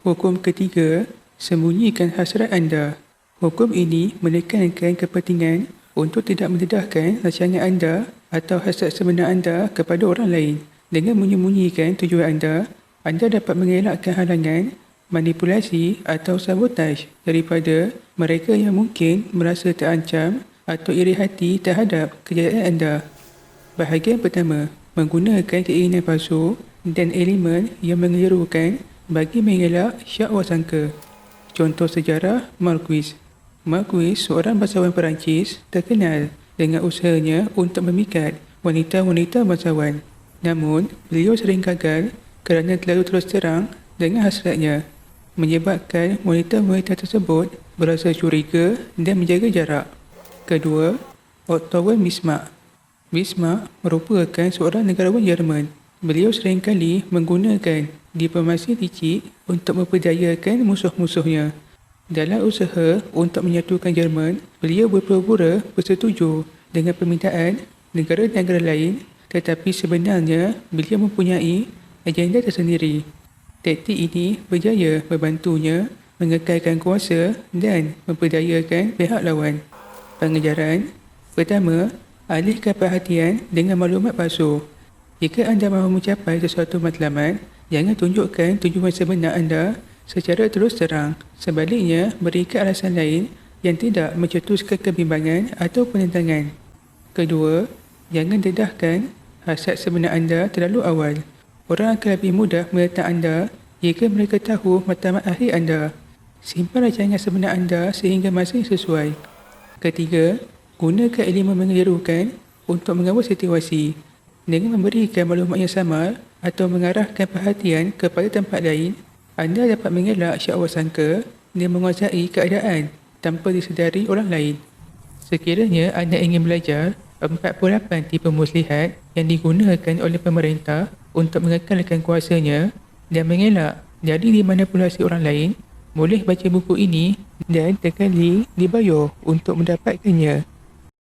Hukum ketiga, sembunyikan hasrat anda. Hukum ini menekankan kepentingan untuk tidak mendedahkan rancangan anda atau hasrat sebenar anda kepada orang lain. Dengan menyembunyikan tujuan anda, anda dapat mengelakkan halangan, manipulasi atau sabotaj daripada mereka yang mungkin merasa terancam atau iri hati terhadap kejayaan anda. Bahagian pertama, menggunakan keinginan palsu dan elemen yang mengerukan bagi mengelak syakwa sangka. Contoh sejarah Marquis. Marquis seorang bangsawan Perancis terkenal dengan usahanya untuk memikat wanita-wanita bangsawan. Namun, beliau sering gagal kerana terlalu terus terang dengan hasratnya menyebabkan wanita-wanita tersebut berasa curiga dan menjaga jarak. Kedua, Otto Bismarck. Bismarck merupakan seorang negarawan Jerman. Beliau seringkali menggunakan diplomasi licik untuk memperdayakan musuh-musuhnya. Dalam usaha untuk menyatukan Jerman, beliau berpura-pura bersetuju dengan permintaan negara-negara lain tetapi sebenarnya beliau mempunyai agenda tersendiri. Taktik ini berjaya membantunya mengekalkan kuasa dan memperdayakan pihak lawan. Pengejaran Pertama, alihkan perhatian dengan maklumat palsu. Jika anda mahu mencapai sesuatu matlamat, jangan tunjukkan tujuan sebenar anda secara terus terang. Sebaliknya, berikan alasan lain yang tidak mencetuskan kebimbangan atau penentangan. Kedua, jangan dedahkan hasad sebenar anda terlalu awal. Orang akan lebih mudah menentang anda jika mereka tahu matlamat akhir anda. Simpan rancangan sebenar anda sehingga masa yang sesuai. Ketiga, gunakan elemen mengelirukan untuk mengawal situasi. Dengan memberikan maklumat yang sama atau mengarahkan perhatian kepada tempat lain, anda dapat mengelak syakwa sangka dan menguasai keadaan tanpa disedari orang lain. Sekiranya anda ingin belajar 48 tipe muslihat yang digunakan oleh pemerintah untuk mengekalkan kuasanya dan mengelak dari dimanipulasi orang lain, boleh baca buku ini dan tekan link di bio untuk mendapatkannya.